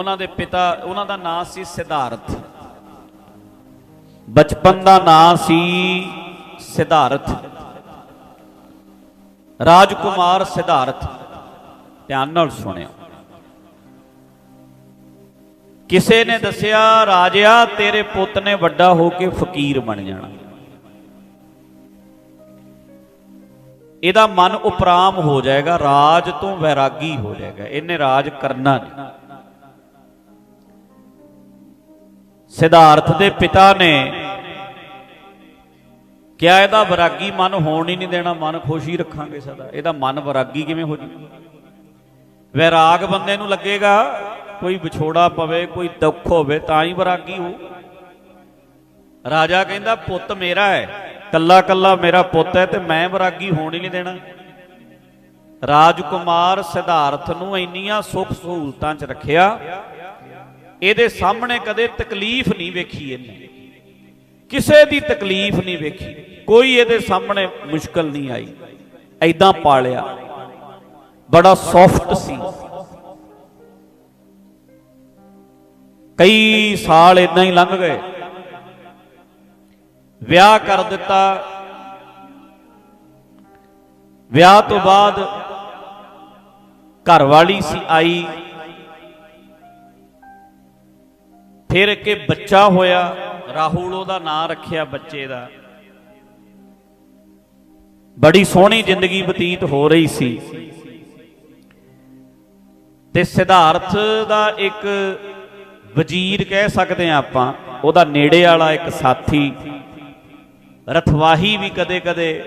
ਉਹਨਾਂ ਦੇ ਪਿਤਾ, ਉਹਨਾਂ ਦਾ ਨਾਂ ਸੀ ਸਿਧਾਰਥ। ਬਚਪਨ ਦਾ ਨਾਂ ਸੀ ਸਿਧਾਰਥ। ਰਾਜਕੁਮਾਰ ਸਿਧਾਰਥ। ਧਿਆਨ ਨਾਲ ਸੁਣਿਓ। ਕਿਸੇ ਨੇ ਦੱਸਿਆ, ਰਾਜਿਆ, ਤੇਰੇ ਪੁੱਤ ਨੇ ਵੱਡਾ ਹੋ ਕੇ ਫਕੀਰ ਬਣ ਜਾਣਾ। ਇਹਦਾ ਮਨ ਉਪਰਾਮ ਹੋ ਜਾਏਗਾ, ਰਾਜ ਤੋਂ ਵੈਰਾਗੀ ਹੋ ਜਾਏਗਾ। ਇਹਨੇ ਰਾਜ ਕਰਨਾ ਨਹੀਂ। ਸਿਧਾਰਥ ਦੇ ਪਿਤਾ ਨੇ ਕਿਹਾ ਇਹਦਾ ਵਿਰਾਗੀ ਮਨ ਹੋਣ ਹੀ ਨਹੀਂ ਦੇਣਾ, ਮਨ ਖੁਸ਼ ਹੀ ਰੱਖਾਂਗੇ ਸਦਾ। ਇਹਦਾ ਮਨ ਵਿਰਾਗੀ ਕਿਵੇਂ ਹੋ ਜੂ? ਵਿਰਾਗ ਬੰਦੇ ਨੂੰ ਲੱਗੇਗਾ, ਕੋਈ ਵਿਛੋੜਾ ਪਵੇ, ਕੋਈ ਦੁੱਖ ਹੋਵੇ, ਤਾਂ ਹੀ ਵਿਰਾਗੀ ਹੋ। ਰਾਜਾ ਕਹਿੰਦਾ, ਪੁੱਤ ਮੇਰਾ ਹੈ, ਕੱਲਾ ਕੱਲਾ ਮੇਰਾ ਪੁੱਤ ਹੈ, ਤੇ ਮੈਂ ਵਿਰਾਗੀ ਹੋਣ ਹੀ ਨਹੀਂ ਦੇਣਾ। ਰਾਜਕੁਮਾਰ ਸਿਧਾਰਥ ਨੂੰ ਇੰਨੀਆਂ ਸੁੱਖ ਸਹੂਲਤਾਂ 'ਚ ਰੱਖਿਆ ਇਹਦੇ ਸਾਹਮਣੇ ਕਦੇ ਤਕਲੀਫ ਨਹੀਂ ਵੇਖੀ ਇਹਨੇ। ਕਿਸੇ ਦੀ ਤਕਲੀਫ ਨਹੀਂ ਵੇਖੀ। ਕੋਈ ਇਹਦੇ ਸਾਹਮਣੇ ਮੁਸ਼ਕਲ ਨਹੀਂ ਆਈ। ਐਦਾਂ ਪਾਲਿਆ। ਬੜਾ ਸੌਫਟ ਸੀ। ਕਈ ਸਾਲ ਇਦਾਂ ਹੀ ਲੰਘ ਗਏ। ਵਿਆਹ ਕਰ ਦਿੱਤਾ। ਵਿਆਹ ਤੋਂ ਬਾਅਦ ਘਰ ਵਾਲੀ ਸੀ ਆਈ। ਫਿਰ ਕਿ ਬੱਚਾ ਹੋਇਆ, ਰਾਹੁਲ ਉਹਦਾ ਨਾਂ ਰੱਖਿਆ ਬੱਚੇ ਦਾ। ਬੜੀ ਸੋਹਣੀ ਜ਼ਿੰਦਗੀ ਬਤੀਤ ਹੋ ਰਹੀ ਸੀ। ਤੇ ਸਿਧਾਰਥ ਦਾ ਇੱਕ ਵਜ਼ੀਰ ਕਹਿ ਸਕਦੇ ਆ ਆਪਾਂ, ਉਹਦਾ ਨੇੜੇ ਵਾਲਾ ਇੱਕ ਸਾਥੀ, ਰਥਵਾਹੀ ਵੀ ਕਦੇ-ਕਦੇ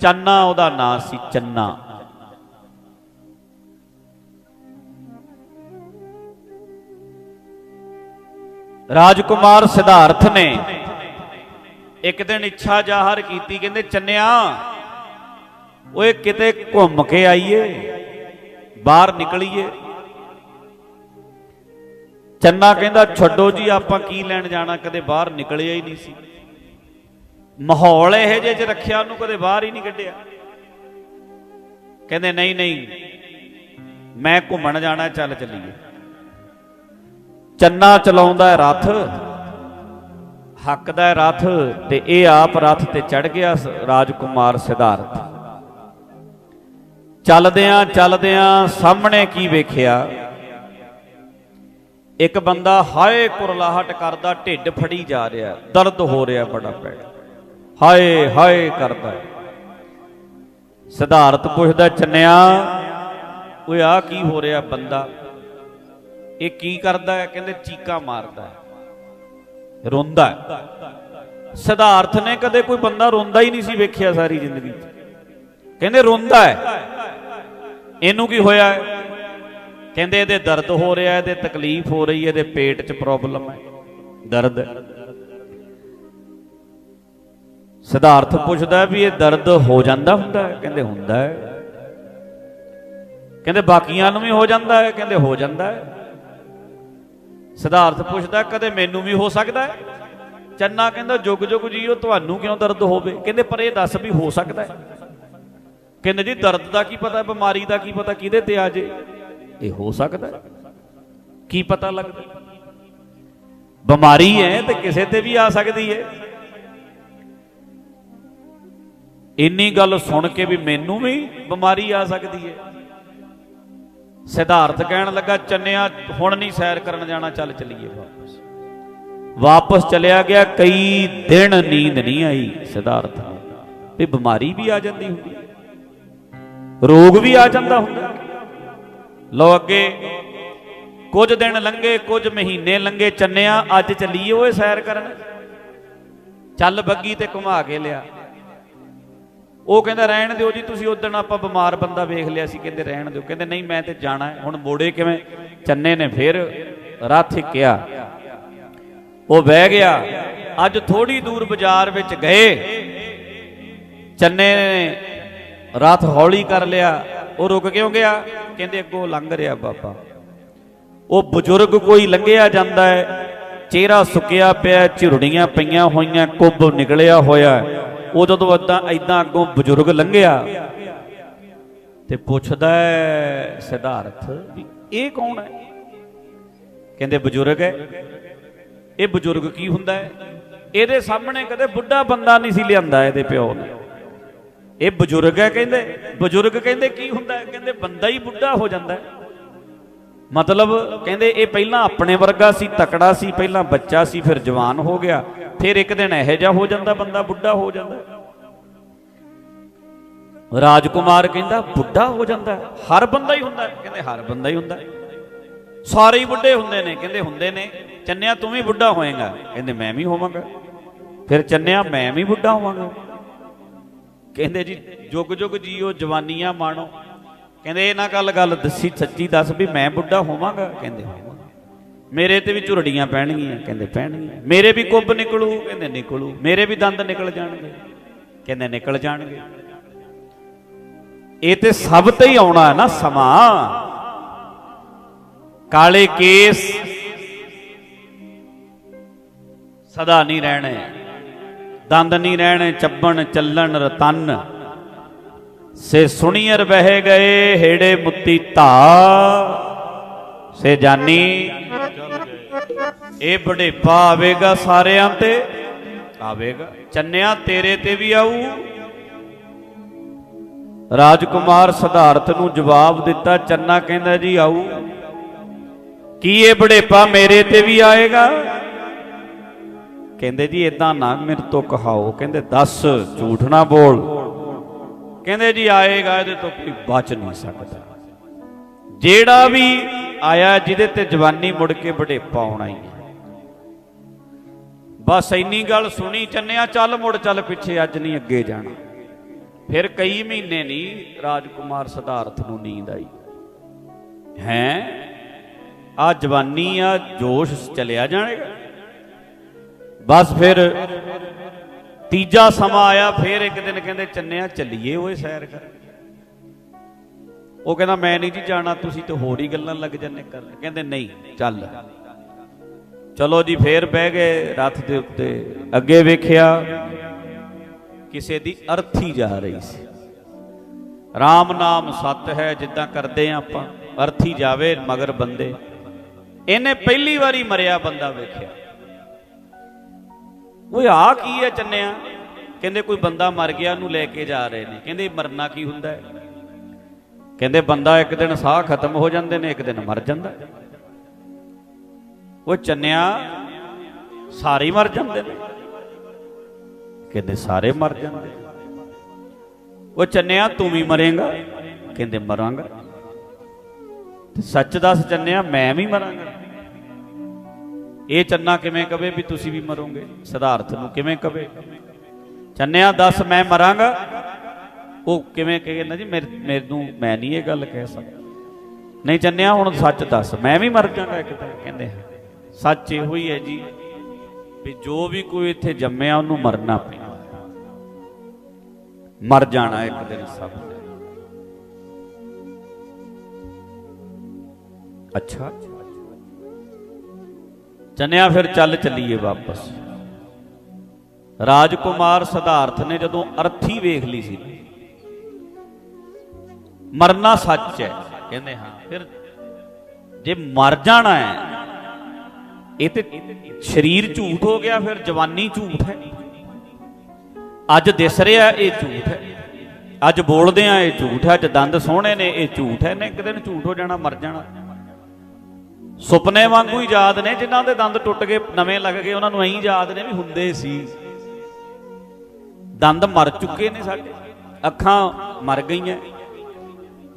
ਚੰਨਾ ਉਹਦਾ ਨਾਂ ਸੀ ਚੰਨਾ। ਰਾਜਕੁਮਾਰ ਸਿਧਾਰਥ ਨੇ ਇੱਕ ਦਿਨ ਇੱਛਾ ਜ਼ਾਹਰ ਕੀਤੀ, ਕਹਿੰਦੇ, ਚੰਨਿਆ, ਓਏ ਕਿਤੇ ਘੁੰਮ ਕੇ ਆਈਏ, ਬਾਹਰ ਨਿਕਲੀਏ? ਚੰਨਾ ਕਹਿੰਦਾ, ਛੱਡੋ ਜੀ, ਆਪਾਂ ਕੀ ਲੈਣ ਜਾਣਾ? ਕਦੇ ਬਾਹਰ ਨਿਕਲਿਆ ਹੀ ਨਹੀਂ ਸੀ। ਮਾਹੌਲ ਇਹੋ ਜਿਹੇ ਚ ਰੱਖਿਆ, ਉਹਨੂੰ ਕਦੇ ਬਾਹਰ ਹੀ ਨਹੀਂ ਕੱਢਿਆ। ਕਹਿੰਦੇ, ਨਹੀਂ ਨਹੀਂ, ਮੈਂ ਘੁੰਮਣ ਜਾਣਾ, ਚੱਲ ਚੱਲੀਏ। ਚੰਨਾ ਚਲਾਉਂਦਾ ਹੈ ਰਥ, ਹੱਕਦਾ ਹੈ ਰਥ ਤੇ ਇਹ ਆਪ ਰਥ ਤੇ ਚੜ ਗਿਆ ਰਾਜਕੁਮਾਰ ਸਿਧਾਰਥ। ਚੱਲਦਿਆਂ ਚੱਲਦਿਆਂ ਸਾਹਮਣੇ ਕੀ ਵੇਖਿਆ? ਇੱਕ ਬੰਦਾ ਹਾਏ ਕੁਰਲਾਹਟ ਕਰਦਾ, ਢਿੱਡ ਫੜੀ ਜਾ ਰਿਹਾ, ਦਰਦ ਹੋ ਰਿਹਾ ਬੜਾ ਪੈੜ ਹਾਏ ਹਾਏ ਕਰਦਾ ਸਿਧਾਰਥ ਪੁੱਛਦਾ, ਚੰਨਿਆ, ਓਏ ਆ ਕੀ ਹੋ ਰਿਹਾ ਬੰਦਾ? ਇਹ ਕੀ ਕਰਦਾ ਹੈ? ਕਹਿੰਦੇ ਚੀਕਾ ਮਾਰਦਾ ਹੈ। ਰੋਂਦਾ ਹੈ। ਸਿਧਾਰਥ ਨੇ ਕਦੇ ਕੋਈ ਬੰਦਾ ਰੋਂਦਾ ਹੀ ਨਹੀਂ ਸੀ ਵੇਖਿਆ ਸਾਰੀ ਜ਼ਿੰਦਗੀ 'ਚ। ਕਹਿੰਦੇ ਰੋਂਦਾ ਹੈ। ਇਹਨੂੰ ਕੀ ਹੋਇਆ ਹੈ? ਕਹਿੰਦੇ ਇਹਦੇ ਦਰਦ ਹੋ ਰਿਹਾ ਇਹਦੇ ਤਕਲੀਫ ਹੋ ਰਹੀ ਹੈ, ਇਹਦੇ ਪੇਟ 'ਚ ਪ੍ਰੋਬਲਮ ਹੈ। ਦਰਦ ਸਿਧਾਰਥ ਪੁੱਛਦਾ ਵੀ ਇਹ ਦਰਦ ਹੋ ਜਾਂਦਾ ਹੁੰਦਾ ਹੈ? ਕਹਿੰਦੇ ਹੁੰਦਾ ਹੈ। ਕਹਿੰਦੇ ਬਾਕੀਆਂ ਨੂੰ ਵੀ ਹੋ ਜਾਂਦਾ ਹੈ? ਕਹਿੰਦੇ ਹੋ ਜਾਂਦਾ ਹੈ। ਸਿਧਾਰਥ ਪੁੱਛਦਾ, ਕਦੇ ਮੈਨੂੰ ਵੀ ਹੋ ਸਕਦਾ ਹੈ? ਚੰਨਾ ਕਹਿੰਦਾ, ਜੁਗ ਜੁਗ ਜੀਓ ਤੁਹਾਨੂੰ ਕਿਉਂ ਦਰਦ ਹੋਵੇ? ਕਹਿੰਦੇ, ਪਰ ਇਹ ਦੱਸ ਵੀ ਹੋ ਸਕਦਾ ਹੈ। ਕਹਿੰਦੇ, ਜੀ, ਦਰਦ ਦਾ ਕੀ ਪਤਾ, ਬਿਮਾਰੀ ਦਾ ਕੀ ਪਤਾ, ਕਿਹਦੇ ਤੇ ਆ ਜੇ? ਇਹ ਹੋ ਸਕਦਾ ਕੀ ਪਤਾ ਲੱਗਦਾ? ਬਿਮਾਰੀ ਹੈ ਤੇ ਕਿਸੇ ਤੇ ਵੀ ਆ ਸਕਦੀ ਹੈ। ਇੰਨੀ ਗੱਲ ਸੁਣ ਕੇ ਵੀ ਮੈਨੂੰ ਵੀ ਬਿਮਾਰੀ ਆ ਸਕਦੀ ਹੈ। ਸਿਧਾਰਥ ਕਹਿਣ ਲੱਗਾ, ਚੰਨਿਆ, ਹੁਣ ਨਹੀਂ ਸੈਰ ਕਰਨ ਜਾਣਾ, ਚੱਲ ਚਲੀਏ ਵਾਪਸ। ਵਾਪਸ ਚਲਿਆ ਗਿਆ, ਕਈ ਦਿਨ ਨੀਂਦ ਨਹੀਂ ਆਈ ਸਿਧਾਰਥ ਨੂੰ। ਵੀ ਬਿਮਾਰੀ ਵੀ ਆ ਜਾਂਦੀ ਹੁੰਦੀ ਰੋਗ ਵੀ ਆ ਜਾਂਦਾ ਹੁੰਦਾ ਲੋ ਅੱਗੇ, ਕੁਝ ਦਿਨ ਲੰਘੇ, ਕੁਝ ਮਹੀਨੇ ਲੰਘੇ, ਚੰਨਿਆ, ਅੱਜ ਚੱਲੀਏ ਓਏ ਸੈਰ ਕਰਨ। ਚੱਲ ਬੱਗੀ ਤੇ ਘੁਮਾ ਕੇ ਲਿਆ। ਉਹ ਕਹਿੰਦਾ, ਰਹਿਣ ਦਿਓ ਜੀ, ਤੁਸੀਂ ਉਦੋਂ ਆਪਾਂ ਬਿਮਾਰ ਬੰਦਾ ਵੇਖ ਲਿਆ ਸੀ, ਕਹਿੰਦੇ, ਰਹਿਣ ਦਿਓ। ਕਹਿੰਦੇ, ਨਹੀਂ, ਮੈਂ ਤੇ ਜਾਣਾ ਹੈ। ਹੁਣ ਮੋੜੇ ਕਿਵੇਂ? ਚੰਨੇ ਨੇ ਫਿਰ ਰੱਥ ਕਿਹਾ ਉਹ ਬਹਿ ਗਿਆ। ਅੱਜ ਥੋੜੀ ਦੂਰ ਬਾਜ਼ਾਰ ਵਿੱਚ ਗਏ। ਚੰਨੇ ਨੇ ਰੱਥ ਹੌਲੀ ਕਰ ਲਿਆ। ਉਹ ਰੁਕ ਕਿਉਂ ਗਿਆ? ਕਹਿੰਦੇ, ਅੱਗੋਂ ਲੰਘ ਰਿਹਾ ਬਾਬਾ। ਉਹ ਬਜ਼ੁਰਗ ਕੋਈ ਲੰਘਿਆ ਜਾਂਦਾ ਹੈ। ਚਿਹਰਾ ਸੁੱਕਿਆ ਪਿਆ, ਝੁਰੜੀਆਂ ਪਈਆਂ ਹੋਈਆਂ ਕੁੱਬ ਨਿਕਲਿਆ ਹੋਇਆ ਉਹ ਜਦੋਂ ਇਦਾਂ ਇਦਾਂ ਅੱਗੋਂ ਬਜ਼ੁਰਗ ਲੰਘਿਆ ਤੇ ਪੁੱਛਦਾ ਹੈ ਸਿਧਾਰਥ ਵੀ ਇਹ ਕੌਣ ਹੈ? ਕਹਿੰਦੇ ਬਜ਼ੁਰਗ ਹੈ। ਇਹ ਬਜ਼ੁਰਗ ਕੀ ਹੁੰਦਾ ਹੈ? ਇਹਦੇ ਸਾਹਮਣੇ ਕਦੇ ਬੁੱਢਾ ਬੰਦਾ ਨਹੀਂ ਸੀ ਲਿਆਂਦਾ ਇਹਦੇ ਪਿਓ ਨੇ। ਇਹ ਬਜ਼ੁਰਗ ਹੈ ਕਹਿੰਦੇ। ਬਜ਼ੁਰਗ ਕਹਿੰਦੇ ਕੀ ਹੁੰਦਾ ਹੈ? ਕਹਿੰਦੇ ਬੰਦਾ ਹੀ ਬੁੱਢਾ ਹੋ ਜਾਂਦਾ ਹੈ। ਮਤਲਬ ਕਹਿੰਦੇ ਇਹ ਪਹਿਲਾਂ ਆਪਣੇ ਵਰਗਾ ਸੀ, ਤਕੜਾ ਸੀ, ਪਹਿਲਾਂ ਬੱਚਾ ਸੀ, ਫਿਰ ਜਵਾਨ ਹੋ ਗਿਆ। ਫਿਰ ਇੱਕ ਦਿਨ ਇਹੋ ਜਿਹਾ ਹੋ ਜਾਂਦਾ, ਬੰਦਾ ਬੁੱਢਾ ਹੋ ਜਾਂਦਾ। ਰਾਜਕੁਮਾਰ ਕਹਿੰਦਾ, ਬੁੱਢਾ ਹੋ ਜਾਂਦਾ। ਹਰ ਬੰਦਾ ਹੀ ਹੁੰਦਾ, ਕਹਿੰਦੇ ਹਰ ਬੰਦਾ ਹੀ ਹੁੰਦਾ। ਸਾਰੇ ਹੀ ਬੁੱਢੇ ਹੁੰਦੇ ਨੇ, ਕਹਿੰਦੇ ਹੁੰਦੇ ਨੇ, ਚੰਨਿਆ ਤੂੰ ਵੀ ਬੁੱਢਾ ਹੋਏਗਾ। ਕਹਿੰਦੇ ਮੈਂ ਵੀ ਹੋਵਾਂਗਾ। ਫਿਰ ਚੰਨਿਆ, ਮੈਂ ਵੀ ਬੁੱਢਾ ਹੋਵਾਂਗਾ। ਕਹਿੰਦੇ ਜੀ, ਜੁਗ ਜੁਗ ਜੀਓ, ਜਵਾਨੀਆਂ ਮਾਣੋ। ਕਹਿੰਦੇ ਇਹ ਨਾ ਗੱਲ ਗੱਲ ਦੱਸੀ, ਸੱਚੀ ਦੱਸ ਵੀ ਮੈਂ ਬੁੱਢਾ ਹੋਵਾਂਗਾ। ਕਹਿੰਦੇ ਹੋਵਾਂਗਾ ਮੇਰੇ ਤੇ ਵੀ ਝੁਰੜੀਆਂ ਪੈਣਗੀਆਂ, ਕਹਿੰਦੇ ਪੈਣਗੀਆਂ। ਮੇਰੇ ਵੀ ਕੁੱਬ ਨਿਕਲੂ, ਕਹਿੰਦੇ ਨਿਕਲੂ। ਮੇਰੇ ਵੀ ਦੰਦ ਨਿਕਲ ਜਾਣਗੇ, ਕਹਿੰਦੇ ਨਿਕਲ ਜਾਣਗੇ। ਇਹ ਤੇ ਸਭ ਤੇ ਹੀ ਆਉਣਾ ਹੈ ਨਾ ਸਮਾਂ। ਕਾਲੇ ਕੇਸ ਸਦਾ ਨਹੀਂ ਰਹਿਣੇ, ਦੰਦ ਨਹੀਂ ਰਹਿਣੇ, ਚੱਬਣ, ਚੱਲਣ, ਰਤਨ। ਸੇ ਸੁਣੀਰ ਬਹਿ ਗਏ ਹੇੜੇ ਮੁੱਤੀ ਧਾ। ਸੇ ਜਾਨੀ, ਇਹ ਬੜੇਪਾ ਆਵੇਗਾ ਸਾਰਿਆਂ ਤੇ। ਆਵੇਗਾ। ਚੰਨਿਆ ਤੇਰੇ ਤੇ ਵੀ ਆਊ। ਰਾਜਕੁਮਾਰ ਸਿਧਾਰਥ ਨੂੰ ਜਵਾਬ ਦਿੱਤਾ, ਚੰਨਾ ਕਹਿੰਦਾ ਜੀ ਆਊ। ਕੀ ਇਹ ਬੜੇਪਾ ਮੇਰੇ ਤੇ ਵੀ ਆਏਗਾ? ਕਹਿੰਦੇ ਜੀ ਇਦਾਂ ਨਾ, ਮੇਰੇ ਤੋਂ ਕਹਾਓ। ਕਹਿੰਦੇ, ਦੱਸ, ਝੂਠ ਨਾ ਬੋਲ। ਕਹਿੰਦੇ ਜੀ, ਆਏਗਾ, ਇਹਦੇ ਤੋਂ ਕੋਈ ਬਚ ਨਹੀਂ ਸਕਦਾ। ਜਿਹੜਾ ਵੀ ਆਇਆ ਜਿਹਦੇ ਤੇ ਜਵਾਨੀ ਮੁੜ ਕੇ ਬੜੇਪਾ ਆਉਣਾ ਹੀ ਬਸ ਇੰਨੀ ਗੱਲ ਸੁਣੀ, ਚੰਨਿਆ ਚੱਲ, ਮੁੜ ਚੱਲ ਪਿੱਛੇ ਅੱਜ ਨਹੀਂ ਅੱਗੇ ਜਾਣਾ। ਫਿਰ ਕਈ ਮਹੀਨੇ ਨਹੀਂ ਰਾਜਕੁਮਾਰ ਸਿਧਾਰਥ ਨੂੰ ਨੀਂਦ ਆਈ। ਹੈ? ਆ ਜਵਾਨੀ, ਆ ਜੋਸ਼ ਚਲਿਆ ਜਾਣੇਗਾ ਬਸ ਫਿਰ ਤੀਜਾ ਸਮਾਂ ਆਇਆ, ਫਿਰ ਇੱਕ ਦਿਨ ਕਹਿੰਦੇ, ਚੰਨਿਆ ਚੱਲੀਏ ਓਏ ਸੈਰ ਕਰ ਉਹ ਕਹਿੰਦਾ, ਮੈਂ ਨਹੀਂ ਜੀ ਜਾਣਾ, ਤੁਸੀਂ ਤੇ ਹੋਰ ਹੀ ਗੱਲਾਂ ਲੱਗ ਜੰਨੇ ਕਰਨ ਕਹਿੰਦੇ, ਨਹੀਂ, ਚੱਲ। ਚਲੋ ਜੀ, ਫੇਰ ਬਹਿ ਗਏ, ਰੱਥ ਦੇ ਉੱਤੇ। ਅੱਗੇ ਵੇਖਿਆ, ਕਿਸੇ ਦੀ ਅਰਥੀ ਜਾ ਰਹੀ ਸੀ। RAM ਨਾਮ ਸੱਤ ਹੈ, ਜਿੱਦਾਂ ਕਰਦੇ ਆ ਆਪਾਂ। ਅਰਥੀ ਜਾਵੇ ਮਗਰ ਬੰਦੇ। ਇਹਨੇ ਪਹਿਲੀ ਵਾਰੀ ਮਰਿਆ ਬੰਦਾ ਵੇਖਿਆ। ਓਏ ਆ ਕੀ ਹੈ ਚੰਨਿਆ? ਕਹਿੰਦੇ, ਕੋਈ ਬੰਦਾ ਮਰ ਗਿਆ, ਉਹਨੂੰ ਲੈ ਕੇ ਜਾ ਰਹੇ ਨੇ। ਕਹਿੰਦੇ, ਮਰਨਾ ਕੀ ਹੁੰਦਾ ਹੈ? ਕਹਿੰਦੇ ਬੰਦਾ ਇੱਕ ਦਿਨ ਸਾਹ ਖਤਮ ਹੋ ਜਾਂਦੇ ਨੇ, ਇੱਕ ਦਿਨ ਮਰ ਜਾਂਦਾ। ਉਹ ਚੰਨਿਆ ਸਾਰੇ ਹੀ ਮਰ ਜਾਂਦੇ ਨੇ। ਕਹਿੰਦੇ ਸਾਰੇ ਮਰ ਜਾਂਦੇ। ਉਹ ਚੰਨਿਆ ਤੂੰ ਵੀ ਮਰੇਗਾ, ਕਹਿੰਦੇ ਮਰਾਂਗਾ। ਤੇ ਸੱਚ ਦੱਸ ਚੰਨਿਆ, ਮੈਂ ਵੀ ਮਰਾਂਗਾ। ਇਹ ਚੰਨਾ ਕਿਵੇਂ ਕਵੇ ਵੀ ਤੁਸੀਂ ਵੀ ਮਰੋਗੇ? ਸਿਧਾਰਥ ਨੂੰ ਕਿਵੇਂ ਕਵੇ? ਚੰਨਿਆ ਦੱਸ, ਮੈਂ ਮਰਾਂਗਾ। ਉਹ ਕਿਵੇਂ ਕਹੇ ਨਾ ਜੀ, ਮੇਰੇ ਮੈਨੂੰ ਮੈਂ ਨਹੀਂ ਇਹ ਗੱਲ ਕਹਿ ਸਕਦਾ। ਨਹੀਂ ਚੰਨਿਆ ਹੁਣ ਸੱਚ ਦੱਸ। ਮੈਂ ਵੀ ਮਰ ਜਾਗਾ ਇੱਕ ਦਿਨ, ਕਹਿੰਦੇ ਸੱਚ ਇਹੋ ਹੀ ਹੈ ਜੀ ਵੀ ਜੋ ਵੀ ਕੋਈ ਇੱਥੇ ਜੰਮਿਆ, ਉਹਨੂੰ ਮਰਨਾ ਪੈਂਦਾ ਮਰ ਜਾਣਾ ਇੱਕ ਦਿਨ ਸਭ ਨੇ। ਅੱਛਾ। ਚੰਨਿਆ ਫਿਰ ਚੱਲ ਚੱਲੀਏ ਵਾਪਸ। ਰਾਜਕੁਮਾਰ ਸਿਧਾਰਥ ਨੇ ਜਦੋਂ ਅਰਥੀ ਵੇਖ ਲਈ ਸੀ ਮਰਨਾ ਸੱਚ ਹੈ। ਕਹਿੰਦੇ ਹਾਂ, ਫਿਰ ਜੇ ਮਰ ਜਾਣਾ ਹੈ, ਇਹ ਤੇ ਸਰੀਰ ਝੂਠ ਹੋ ਗਿਆ, ਫਿਰ ਜਵਾਨੀ ਝੂਠ ਹੈ। ਅੱਜ ਦਿਸ ਰਿਹਾ ਇਹ ਝੂਠ ਹੈ। ਅੱਜ ਬੋਲਦੇ ਆ ਇਹ ਝੂਠ ਹੈ, ਅੱਜ ਦੰਦ ਸੋਹਣੇ ਨੇ, ਇਹ ਝੂਠ ਹੈ। ਨੇ ਇੱਕ ਦਿਨ ਝੂਠ ਹੋ ਜਾਣਾ, ਮਰ ਜਾਣਾ। ਸੁਪਨੇ ਵਾਂਗੂ ਹੀ ਯਾਦ ਨੇ, ਜਿਨ੍ਹਾਂ ਦੇ ਦੰਦ ਟੁੱਟ ਗਏ, ਨਵੇਂ ਲੱਗ ਗਏ, ਉਹਨਾਂ ਨੂੰ ਐਂ ਯਾਦ ਨੇ ਵੀ ਹੁੰਦੇ ਸੀ। ਦੰਦ ਮਰ ਚੁੱਕੇ ਨੇ ਸਾਡੇ। ਅੱਖਾਂ ਮਰ ਗਈਆਂ।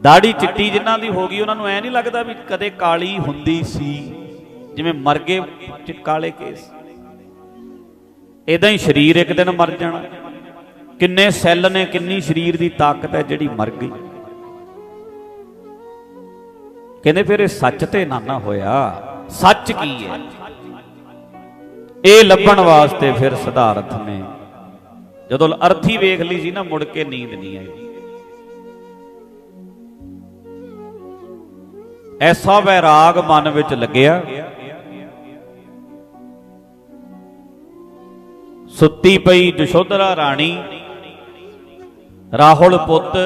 ਦਾੜੀ ਚਿੱਟੀ ਜਿਨ੍ਹਾਂ ਦੀ ਹੋ ਗਈ, ਉਹਨਾਂ ਨੂੰ ਐ ਨਹੀਂ ਲੱਗਦਾ ਵੀ ਕਦੇ ਕਾਲੀ ਹੁੰਦੀ ਸੀ, ਜਿਵੇਂ ਮਰ ਗਏ ਚਿ- ਕਾਲੇ ਕੇਸ। ਇਦਾਂ ਹੀ ਸਰੀਰ ਇੱਕ ਦਿਨ ਮਰ ਜਾਣਾ। ਕਿੰਨੇ ਸੈੱਲ ਨੇ, ਕਿੰਨੀ ਸਰੀਰ ਦੀ ਤਾਕਤ ਹੈ ਜਿਹੜੀ ਮਰ ਗਈ। ਕਹਿੰਦੇ ਫਿਰ ਇਹ ਸੱਚ ਤੇ ਨਾਨਾ ਹੋਇਆ। ਸੱਚ ਕੀ ਹੈ? ਇਹ ਲੱਭਣ ਵਾਸਤੇ ਫਿਰ ਸਿਧਾਰਥ ਨੇ, ਜਦੋਂ ਅਰਥੀ ਵੇਖ ਲਈ ਸੀ ਨਾ, ਮੁੜ ਕੇ ਨੀਂਦ ਨਹੀਂ ਆਈ। ਐਸਾ ਵੈਰਾਗ ਮਨ ਵਿੱਚ ਲੱਗਿਆ। ਸੁੱਤੀ ਪਈ ਜਸ਼ੋਧਰਾ ਰਾਣੀ, ਰਾਹੁਲ ਪੁੱਤ,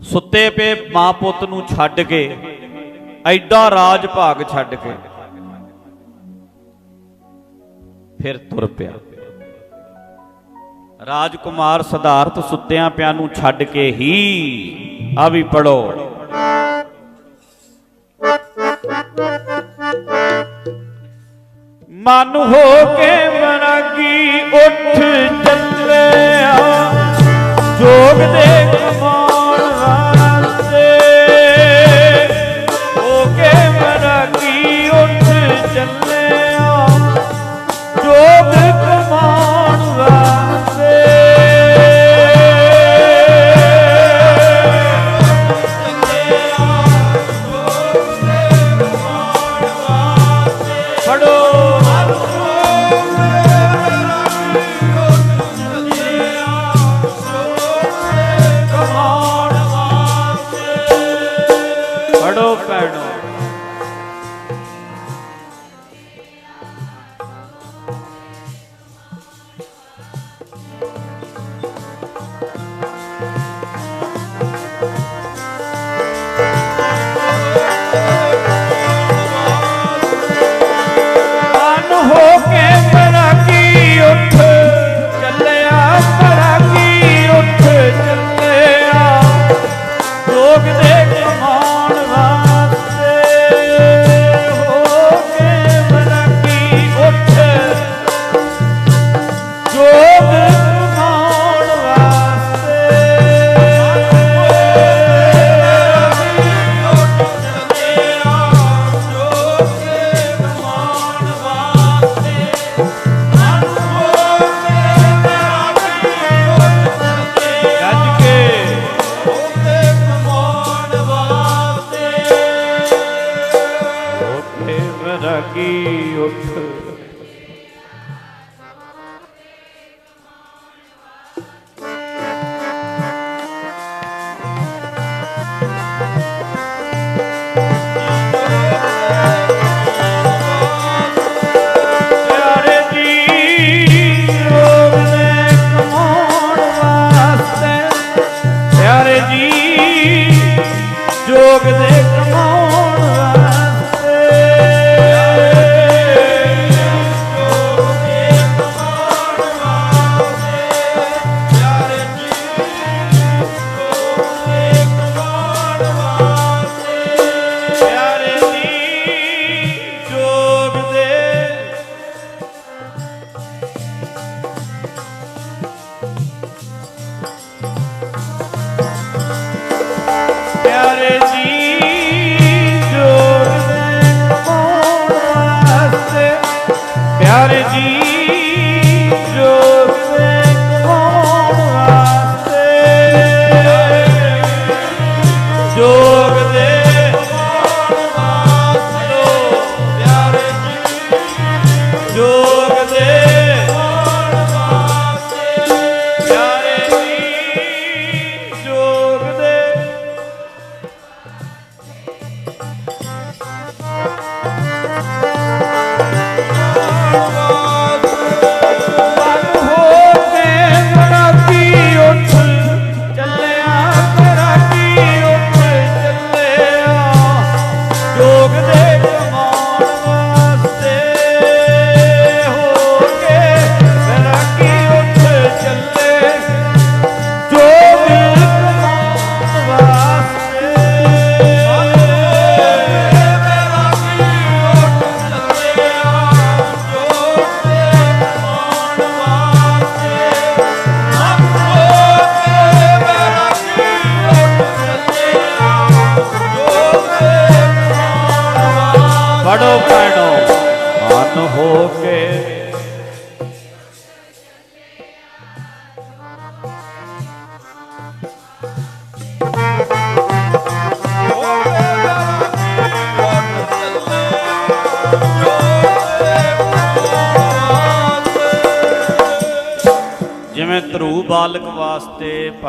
ਸੁੱਤੇ ਪਏ ਮਾਂ ਪੁੱਤ ਨੂੰ ਛੱਡ ਕੇ, ਐਡਾ ਰਾਜ ਭਾਗ ਛੱਡ ਕੇ, ਫਿਰ ਤੁਰ ਪਿਆ। ਰਾਜਕੁਮਾਰ ਸਿਧਾਰਥ ਸੁੱਤਿਆਂ ਪਿਆ ਨੂੰ ਛੱਡ ਕੇ ਹੀ ਆ ਵੀ ਪੜੋ ਮਨ ਹੋ ਕੇ ਮਰਾਗੀ ਉੱਠ ਚੱਲਿਆ ਜੋਗ ਦੇ ਕਮਾ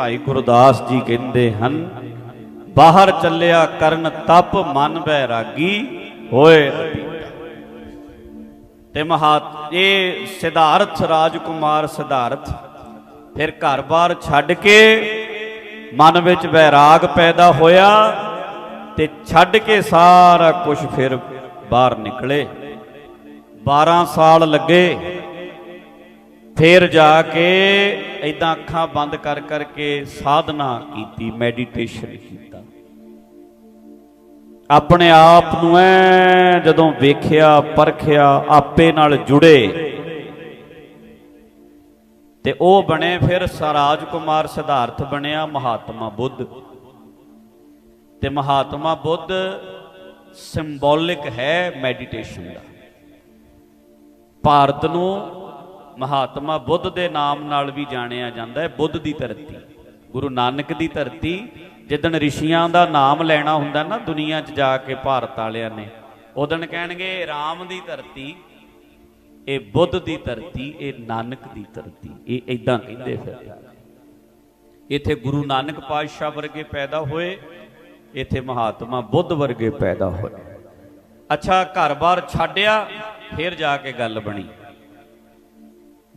ਭਾਈ ਗੁਰਦਾਸ ਜੀ ਕਹਿੰਦੇ ਹਨ, ਬਾਹਰ ਚੱਲਿਆ ਕਰਨ ਤਪ ਮਨ ਬੈਰਾਗੀ ਹੋਏ ਤੇ ਮਹਾਤ, ਇਹ ਸਿਧਾਰਥ ਰਾਜਕੁਮਾਰ ਸਿਧਾਰਥh ਫਿਰ ਘਰ-ਬਾਰ ਛੱਡ ਕੇ ਮਨ ਵਿੱਚ ਵੈਰਾਗ ਪੈਦਾ ਹੋਇਆ ਤੇ ਛੱਡ ਕੇ ਸਾਰਾ ਕੁਝ ਫਿਰ ਬਾਹਰ ਨਿਕਲੇ। 12 ਸਾਲ ਲੱਗੇ। ਫਿਰ ਜਾ ਕੇ ਇਦਾਂ ਅੱਖਾਂ ਬੰਦ ਕਰ ਕਰਕੇ ਸਾਧਨਾ ਕੀਤੀ ਮੈਡੀਟੇਸ਼ਨ ਕੀਤਾ। ਆਪਣੇ ਆਪ ਨੂੰ ਐ ਜਦੋਂ ਵੇਖਿਆ, ਪਰਖਿਆ, ਆਪੇ ਨਾਲ ਜੁੜੇ। ਤੇ ਉਹ ਬਣੇ ਫਿਰ ਸਰਾਜ ਕੁਮਾਰ ਸਿਧਾਰਥ ਬਣਿਆ ਮਹਾਤਮਾ ਬੁੱਧ। ਤੇ ਮਹਾਤਮਾ ਬੁੱਧ ਸਿੰਬੋਲਿਕ ਹੈ ਮੈਡੀਟੇਸ਼ਨ ਦਾ। ਭਾਰਤ ਨੂੰ ਮਹਾਤਮਾ ਬੁੱਧ ਦੇ ਨਾਮ ਨਾਲ ਵੀ ਜਾਣਿਆ ਜਾਂਦਾ ਹੈ, ਬੁੱਧ ਦੀ ਧਰਤੀ। ਗੁਰੂ ਨਾਨਕ ਦੀ ਧਰਤੀ, ਜਿੱਦਣ ਰਿਸ਼ੀਆਂ ਦਾ ਨਾਮ ਲੈਣਾ ਹੁੰਦਾ ਨਾ, ਦੁਨੀਆ 'ਚ ਜਾ ਕੇ ਭਾਰਤ ਵਾਲਿਆਂ ਨੇ ਉਦਣ ਕਹਿਣਗੇ, ਰਾਮ ਦੀ ਧਰਤੀ, ਇਹ ਬੁੱਧ ਦੀ ਧਰਤੀ, ਇਹ ਨਾਨਕ ਦੀ ਧਰਤੀ। ਇਹ ਇਦਾਂ ਕਹਿੰਦੇ ਫਿਰ। ਇੱਥੇ ਗੁਰੂ ਨਾਨਕ ਪਾਤਸ਼ਾਹ ਵਰਗੇ ਪੈਦਾ ਹੋਏ, ਇੱਥੇ ਮਹਾਤਮਾ ਬੁੱਧ ਵਰਗੇ ਪੈਦਾ ਹੋਏ। ਅੱਛਾ ਘਰ-ਬਾਰ ਛੱਡਿਆ, ਫਿਰ ਜਾ ਕੇ ਗੱਲ ਬਣੀ।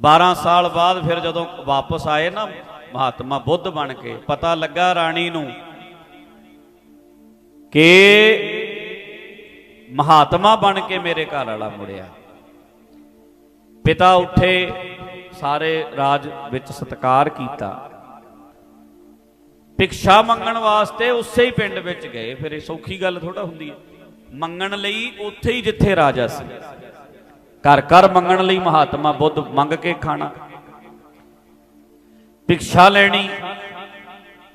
12 ਸਾਲ ਬਾਅਦ ਫਿਰ ਜਦੋਂ ਵਾਪਸ ਆਏ ਨਾ ਮਹਾਤਮਾ ਬੁੱਧ ਬਣ ਕੇ, ਪਤਾ ਲੱਗਾ ਰਾਣੀ ਨੂੰ ਕਿ ਮਹਾਤਮਾ ਬਣ ਕੇ ਮੇਰੇ ਘਰ ਵਾਲਾ ਮੁੜਿਆ। ਪਿਤਾ ਉੱਠੇ, ਸਾਰੇ ਰਾਜ ਵਿੱਚ ਸਤਕਾਰ ਕੀਤਾ। ਭਿਕਸ਼ਾ ਮੰਗਣ ਵਾਸਤੇ ਉਸੇ ਹੀ ਪਿੰਡ ਵਿੱਚ ਗਏ, ਫਿਰ ਇਹ ਸੌਖੀ ਗੱਲ ਥੋੜਾ ਹੁੰਦੀ ਹੈ। ਮੰਗਣ ਲਈ ਉੱਥੇ ਹੀ ਜਿੱਥੇ ਰਾਜਾ ਸੀ। ਘਰ ਘਰ ਮੰਗਣ ਲਈ ਮਹਾਤਮਾ ਬੁੱਧ ਮੰਗ ਕੇ ਖਾਣਾ। ਭਿਕਸ਼ਾ ਲੈਣੀ।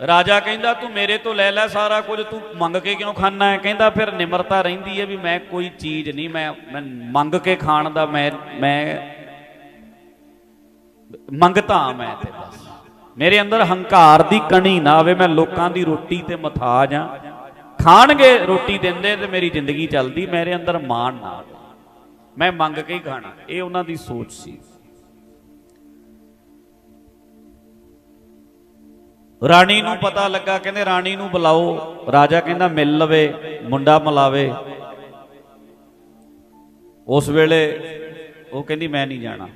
ਰਾਜਾ ਕਹਿੰਦਾ, ਤੂੰ ਮੇਰੇ ਤੋਂ ਲੈ ਲੈ ਸਾਰਾ ਕੁਝ, ਤੂੰ ਮੰਗ ਕੇ ਕਿਉਂ ਖਾਣਾ ਹੈ? ਕਹਿੰਦਾ, ਫਿਰ ਨਿਮਰਤਾ ਰਹਿੰਦੀ ਹੈ ਵੀ ਮੈਂ ਕੋਈ ਚੀਜ਼ ਨਹੀਂ, ਮੈਂ ਮੈਂ ਮੰਗ ਕੇ ਖਾਣ ਦਾ ਮੈਂ ਮੈਂ ਮੰਗਤਾ ਮੈਂ ਤੇ ਬਸ। ਮੇਰੇ ਅੰਦਰ ਹੰਕਾਰ ਦੀ ਕਣੀ ਨਾ ਆਵੇ, ਮੈਂ ਲੋਕਾਂ ਦੀ ਰੋਟੀ ਤੇ ਮਥਾਜ ਆ ਖਾਣਗੇ, ਰੋਟੀ ਦਿੰਦੇ ਤੇ ਮੇਰੀ ਜ਼ਿੰਦਗੀ ਚੱਲਦੀ, ਮੇਰੇ ਅੰਦਰ ਮਾਣ ਨਾ ਆਵੇ। ਮੈਂ ਮੰਗ ਕੇ ਹੀ ਖਾਣਾ। ਇਹ ਉਹਨਾਂ ਦੀ ਸੋਚ ਸੀ। ਰਾਣੀ ਨੂੰ ਪਤਾ ਲੱਗਾ, ਕਹਿੰਦੇ ਰਾਣੀ ਨੂੰ ਬੁਲਾਓ। ਰਾਜਾ ਕਹਿੰਦਾ, ਮਿਲ ਲਵੇ, ਮੁੰਡਾ ਮਿਲਾਵੇ। ਉਸ ਵੇਲੇ ਉਹ ਕਹਿੰਦੀ, ਮੈਂ ਨਹੀਂ ਜਾਣਾ।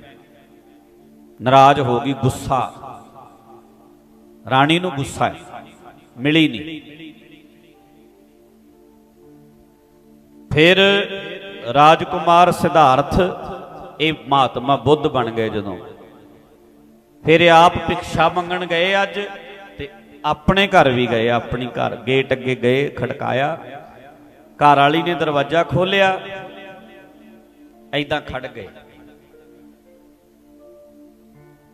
ਨਾਰਾਜ਼ ਹੋ ਗਈ, ਗੁੱਸਾ। ਰਾਣੀ ਨੂੰ ਗੁੱਸਾ ਹੈ। ਮਿਲੀ ਨਹੀਂ। ਫਿਰ ਰਾਜਕੁਮਾਰ ਸਿਧਾਰਥ, ਇਹ ਮਹਾਤਮਾ ਬੁੱਧ ਬਣ ਗਏ ਜਦੋਂ। ਫਿਰ ਆਪ ਭਿਕਸ਼ਾ ਮੰਗਣ ਗਏ ਅੱਜ ਤੇ ਆਪਣੇ ਘਰ ਵੀ ਗਏ, ਆਪਣੀ ਘਰ ਗੇਟ ਅੱਗੇ ਗਏ, ਖੜਕਾਇਆ। ਘਰ ਵਾਲੀ ਨੇ ਦਰਵਾਜ਼ਾ ਖੋਲਿਆ ਐਦਾਂ ਖੜ ਗਏ।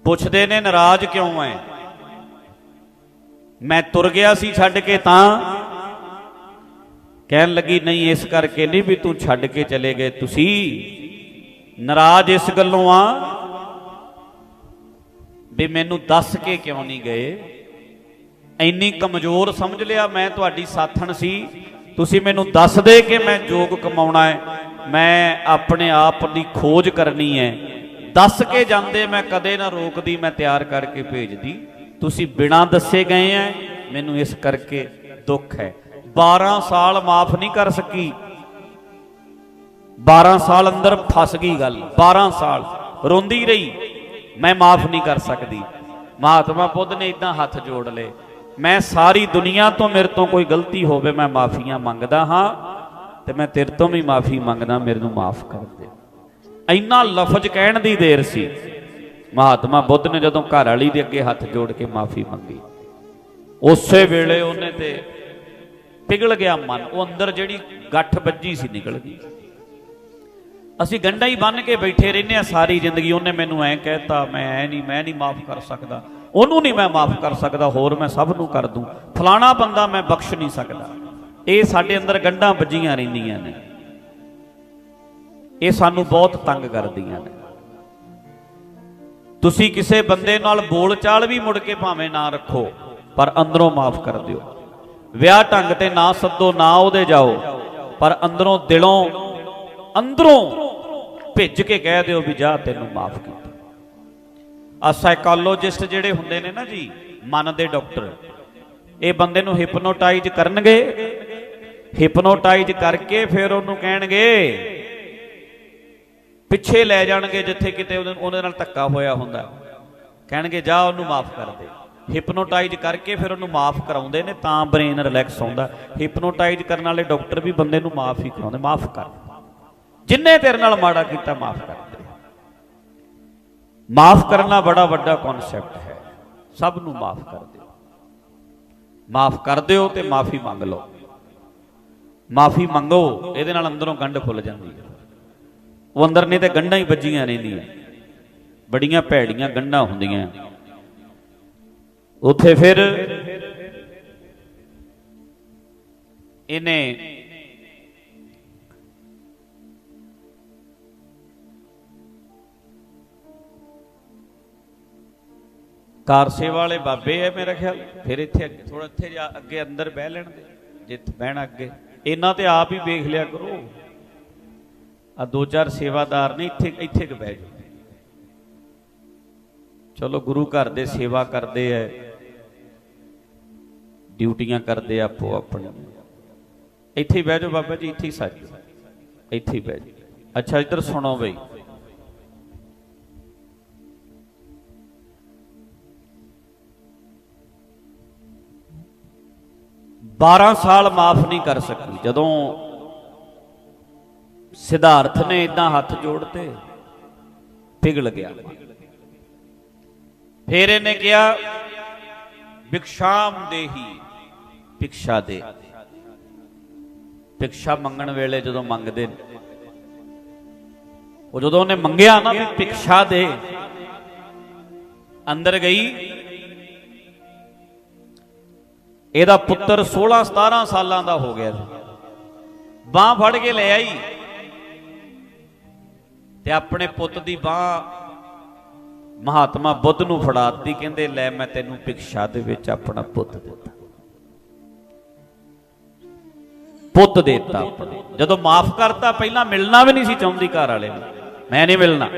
ਪੁੱਛਦੇ ਨੇ, ਨਾਰਾਜ਼ ਕਿਉਂ ਐ? ਮੈਂ ਤੁਰ ਗਿਆ ਸੀ ਛੱਡ ਕੇ ਤਾਂ ਕਹਿਣ ਲੱਗੀ, ਨਹੀਂ, ਇਸ ਕਰਕੇ ਨਹੀਂ ਵੀ ਤੂੰ ਛੱਡ ਕੇ ਚਲੇ ਗਏ। ਤੁਸੀਂ ਨਾਰਾਜ਼ ਇਸ ਗੱਲੋਂ ਆ ਵੀ ਮੈਨੂੰ ਦੱਸ ਕੇ ਕਿਉਂ ਨਹੀਂ ਗਏ? ਇੰਨੀ ਕਮਜ਼ੋਰ ਸਮਝ ਲਿਆ ਮੈਂ ਤੁਹਾਡੀ ਸਾਥਣ ਸੀ। ਤੁਸੀਂ ਮੈਨੂੰ ਦੱਸ ਦੇ ਕਿ ਮੈਂ ਜੋਗ ਕਮਾਉਣਾ ਹੈ। ਮੈਂ ਆਪਣੇ ਆਪ ਦੀ ਖੋਜ ਕਰਨੀ ਹੈ। ਦੱਸ ਕੇ ਜਾਂਦੇ ਮੈਂ ਕਦੇ ਨਾ ਰੋਕਦੀ, ਮੈਂ ਤਿਆਰ ਕਰਕੇ ਭੇਜਦੀ। ਤੁਸੀਂ ਬਿਨਾਂ ਦੱਸੇ ਗਏ ਐ ਮੈਨੂੰ ਇਸ ਕਰਕੇ ਦੁੱਖ ਹੈ। 12 ਸਾਲ ਮਾਫ ਨਹੀਂ ਕਰ ਸਕੀ। 12 ਸਾਲ ਅੰਦਰ ਫਸ ਗਈ ਗੱਲ। 12 ਸਾਲ ਰੋਂਦੀ ਰਹੀ, ਮੈਂ ਮਾਫ ਨਹੀਂ ਕਰ ਸਕਦੀ। ਮਹਾਤਮਾ ਬੁੱਧ ਨੇ ਇਦਾਂ ਹੱਥ ਜੋੜ ਲਏ। ਮੈਂ ਸਾਰੀ ਦੁਨੀਆ ਤੋਂ ਮੇਰੇ ਤੋਂ ਕੋਈ ਗਲਤੀ ਹੋਵੇ, ਮੈਂ ਮਾਫੀਆਂ ਮੰਗਦਾ ਹਾਂ ਤੇ ਮੈਂ ਤੇਰੇ ਤੋਂ ਵੀ ਮਾਫੀ ਮੰਗਦਾ, ਮੇਰੇ ਨੂੰ ਮਾਫ ਕਰ ਦੇ। ਇੰਨਾ ਲਫ਼ਜ਼ ਕਹਿਣ ਦੀ ਦੇਰ ਸੀ। ਮਹਾਤਮਾ ਬੁੱਧ ਨੇ ਜਦੋਂ ਘਰ ਵਾਲੀ ਦੇ ਅੱਗੇ ਹੱਥ ਜੋੜ ਕੇ ਮਾਫੀ ਮੰਗੀ। ਉਸੇ ਵੇਲੇ ਉਹਨੇ ਤੇ ਪਿਘਲ ਗਿਆ ਮਨ, ਉਹ ਅੰਦਰ ਜਿਹੜੀ ਗੱਠ ਵੱਜੀ ਸੀ ਨਿਕਲ ਗਈ। ਅਸੀਂ ਗੰਡਾ ਹੀ ਬੰਨ ਕੇ ਬੈਠੇ ਰਹਿੰਦੇ ਆ ਸਾਰੀ ਜ਼ਿੰਦਗੀ, ਉਹਨੇ ਮੈਨੂੰ ਐ ਕਹਿਤਾ, ਮੈਂ ਐ ਨਹੀਂ, ਮੈਂ ਨਹੀਂ ਮਾਫ ਕਰ ਸਕਦਾ। ਉਹਨੂੰ ਨਹੀਂ ਮੈਂ ਮਾਫ ਕਰ ਸਕਦਾ, ਹੋਰ ਮੈਂ ਸਭ ਨੂੰ ਕਰ ਦੂੰ। ਫਲਾਣਾ ਬੰਦਾ ਮੈਂ ਬਖਸ਼ ਨਹੀਂ ਸਕਦਾ। ਇਹ ਸਾਡੇ ਅੰਦਰ ਗੰਢਾਂ ਵੱਜੀਆਂ ਰਹਿੰਦੀਆਂ ਨੇ। ਇਹ ਸਾਨੂੰ ਬਹੁਤ ਤੰਗ ਕਰਦੀਆਂ ਨੇ। ਤੁਸੀਂ ਕਿਸੇ ਬੰਦੇ ਨਾਲ ਬੋਲਚਾਲ ਵੀ ਮੁੜ ਕੇ ਭਾਵੇਂ ਨਾ ਰੱਖੋ, ਪਰ ਅੰਦਰੋਂ ਮਾਫ ਕਰ ਦਿਓ। ਵਿਆਹ ਢੰਗ ਤੇ ਨਾ ਸੱਦੋ, ਨਾ ਉਹਦੇ ਜਾਓ, ਪਰ ਅੰਦਰੋਂ ਦਿਲੋਂ, ਅੰਦਰੋਂ ਭਿੱਜ ਕੇ ਕਹਿ ਦਿਓ ਵੀ ਜਾ ਤੈਨੂੰ ਮਾਫ ਕੀਤਾ। ਆ ਸਾਈਕੋਲੋਜਿਸਟ ਜਿਹੜੇ ਹੁੰਦੇ ਨੇ ਨਾ ਜੀ ਮਨ ਦੇ ਡਾਕਟਰ, ਇਹ ਬੰਦੇ ਨੂੰ ਹਿਪਨੋਟਾਈਜ਼ ਕਰਨਗੇ ਹਿਪਨੋਟਾਈਜ਼ ਕਰਕੇ ਫਿਰ ਉਹਨੂੰ ਕਹਿਣਗੇ, ਪਿੱਛੇ ਲੈ ਜਾਣਗੇ ਜਿੱਥੇ ਕਿਤੇ ਉਹਦੇ ਉਹਦੇ ਨਾਲ ਧੱਕਾ ਹੋਇਆ ਹੁੰਦਾ। ਕਹਿਣਗੇ, ਜਾ ਉਹਨੂੰ ਮਾਫ ਕਰ ਦੇ। ਹਿਪਨੋਟਾਈਜ਼ ਕਰਕੇ ਫਿਰ ਉਹਨੂੰ ਮਾਫ ਕਰਾਉਂਦੇ ਨੇ, ਤਾਂ ਬ੍ਰੇਨ ਰਿਲੈਕਸ ਹੁੰਦਾ। ਹਿਪਨੋਟਾਈਜ਼ ਕਰਨ ਵਾਲੇ ਡਾਕਟਰ ਵੀ ਬੰਦੇ ਨੂੰ ਮਾਫ ਹੀ ਕਰਾਉਂਦੇ, ਮਾਫ ਕਰ। ਜਿੰਨੇ ਤੇਰੇ ਨਾਲ ਮਾੜਾ ਕੀਤਾ, ਮਾਫ ਕਰ ਦੇ। ਮਾਫ ਕਰਨਾ ਬੜਾ ਵੱਡਾ ਕਨਸੈਪਟ ਹੈ। ਸਭ ਨੂੰ ਮਾਫ ਕਰ ਦਿਓ। ਮਾਫ ਕਰ ਦਿਓ ਤੇ ਮਾਫੀ ਮੰਗ ਲਓ। ਮਾਫੀ ਮੰਗੋ, ਇਹਦੇ ਨਾਲ ਅੰਦਰੋਂ ਗੰਢ ਖੁੱਲ ਜਾਂਦੀ ਹੈ। ਉਹ ਅੰਦਰ ਨਹੀਂ ਤੇ ਗੰਢਾਂ ਹੀ ਵੱਜੀਆਂ ਰਹਿੰਦੀਆਂ। ਬੜੀਆਂ ਭੈੜੀਆਂ ਗੰਢਾਂ ਹੁੰਦੀਆਂ। ਉੱਥੇ ਫਿਰ ਇਹਨੇ ਕਾਰ ਸੇਵਾ ਵਾਲੇ ਬਾਬੇ ਐ ਮੇਰਾ ਖਿਆਲ। ਫਿਰ ਇੱਥੇ ਥੋੜਾ ਇੱਥੇ ਜਾ ਅੱਗੇ ਅੰਦਰ ਬਹਿ ਲੈਣ ਦੇ, ਜਿੱਥੇ ਬਹਿਣ ਅੱਗੇ। ਇਹਨਾਂ ਤੇ ਆਪ ਹੀ ਵੇਖ ਲਿਆ ਕਰੋ। ਆ ਦੋ ਚਾਰ ਸੇਵਾਦਾਰ ਨੇ ਇੱਥੇ ਇੱਥੇ ਕ ਬਹਿ ਜਾਓ। ਚਲੋ ਗੁਰੂ ਘਰ ਦੇ ਸੇਵਾ ਕਰਦੇ ਐ ਡਿਊਟੀਆਂ ਕਰਦੇ ਆਪੋ ਆਪਣੀ। ਇੱਥੇ ਬਹਿ ਜਾਓ ਬਾਬਾ ਜੀ, ਇੱਥੇ ਸੱਚ ਇੱਥੇ ਹੀ ਬਹਿ ਜਾਓ। ਅੱਛਾ, ਇੱਧਰ ਸੁਣੋ ਬਈ। ਬਾਰਾਂ ਸਾਲ ਮਾਫ ਨਹੀਂ ਕਰ ਸਕੀ। ਜਦੋਂ ਸਿਧਾਰਥ ਨੇ ਇਦਾਂ ਹੱਥ ਜੋੜਤੇ, ਪਿਘਲ ਗਿਆ। ਫਿਰ ਇਹਨੇ ਕਿਹਾ ਬਿਕਸ਼ਾਮ ਦੇਹੀ। ਭਿਕਸ਼ਾ ਦੇ। ਭਿਕਸ਼ਾ ਮੰਗਣ ਵੇਲੇ ਜਦੋਂ ਮੰਗਦੇ ਨੇ, ਉਹ ਜਦੋਂ ਉਹਨੇ ਮੰਗਿਆ ਨਾ ਵੀ ਭਿਕਸ਼ਾ ਦੇ, ਅੰਦਰ ਗਈ, ਇਹਦਾ ਪੁੱਤਰ 16 17 ਸਾਲਾਂ ਦਾ ਹੋ ਗਿਆ ਸੀ। ਬਾਹ ਫੜ ਕੇ ਲੈ ਆਈ ਤੇ ਆਪਣੇ ਪੁੱਤ ਦੀ ਬਾਹ ਮਹਾਤਮਾ ਬੁੱਧ ਨੂੰ ਫੜਾਤੀ, ਕਹਿੰਦੇ, ਲੈ ਮੈਂ ਤੈਨੂੰ ਭਿਕਸ਼ਾ ਦੇ ਵਿੱਚ ਆਪਣਾ ਪੁੱਤ ਦਿੱਤਾ। ਪੁੱਤ ਦੇਤਾ ਆਪਣਾ। ਜਦੋਂ ਮਾਫ ਕਰਤਾ, ਪਹਿਲਾਂ ਮਿਲਣਾ ਵੀ ਨਹੀਂ ਸੀ ਚਾਹੁੰਦੀ ਘਰ ਵਾਲੇ ਨੂੰ। ਮੈਂ ਨਹੀਂ ਮਿਲਣਾ।